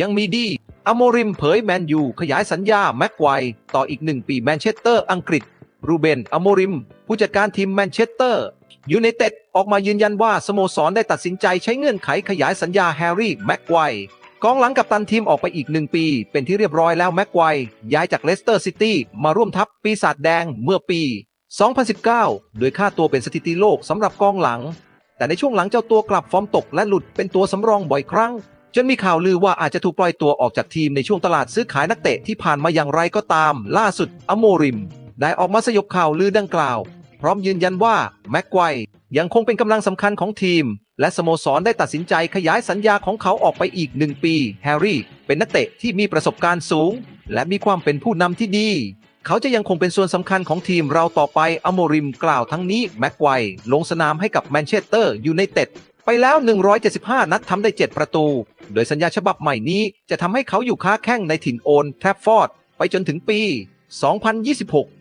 ยังมีดี อโมริมเผยแมนยูขยายสัญญาแม็กไกวต่ออีกหนึ่งปีแมนเชสเตอร์อังกฤษ รูเบน อโมริม ผู้จัดการทีมแมนเชสเตอร์ยูไนเต็ดออกมายืนยันว่าสโมสรได้ตัดสินใจใช้เงื่อนไขขยายสัญญาแฮร์รี่แม็กไกวกองหลังกับตันทีมออกไปอีกหนึ่งปี เป็นที่เรียบร้อยแล้วแม็กไกวย้ายจากเลสเตอร์ซิตี้มาร่วมทัพปีศาจแดงเมื่อปี 2019 โดยค่าตัวเป็นสถิติโลกสำหรับกองหลัง แต่ในช่วงหลังเจ้าตัวกลับฟอร์มตกและหลุดเป็นตัวสำรองบ่อยครั้ง จนมีข่าวลือว่าอาจจะถูกปล่อยตัวออกจากทีมในช่วงตลาดซื้อขายนักเตะที่ผ่านมาอย่างไรก็ตาม ล่าสุดอโมริม ได้ออกมาสยบข่าวลือดังกล่าว พร้อมยืนยันว่าแม็กไกวยังคงเป็นกำลังสำคัญของทีม และสโมสรได้ตัดสินใจขยายสัญญาของเขาออกไปอีกหนึ่งปี แฮร์รี่ เป็นนักเตะที่มีประสบการณ์สูง และมีความเป็นผู้นำที่ดี เขาจะยังคงเป็นส่วนสำคัญของทีมเราต่อไปอโมริมกล่าวทั้งนี้แม็กไกวลงสนามให้กับแมนเชสเตอร์ยูไนเต็ด ไปแล้ว 175 นัดทำได้ 7 ประตู โดยสัญญาฉบับใหม่นี้จะทำให้เขาอยู่ค้าแข้งในถิ่นโอนแทฟฟอร์ด ไปจนถึงปี 2026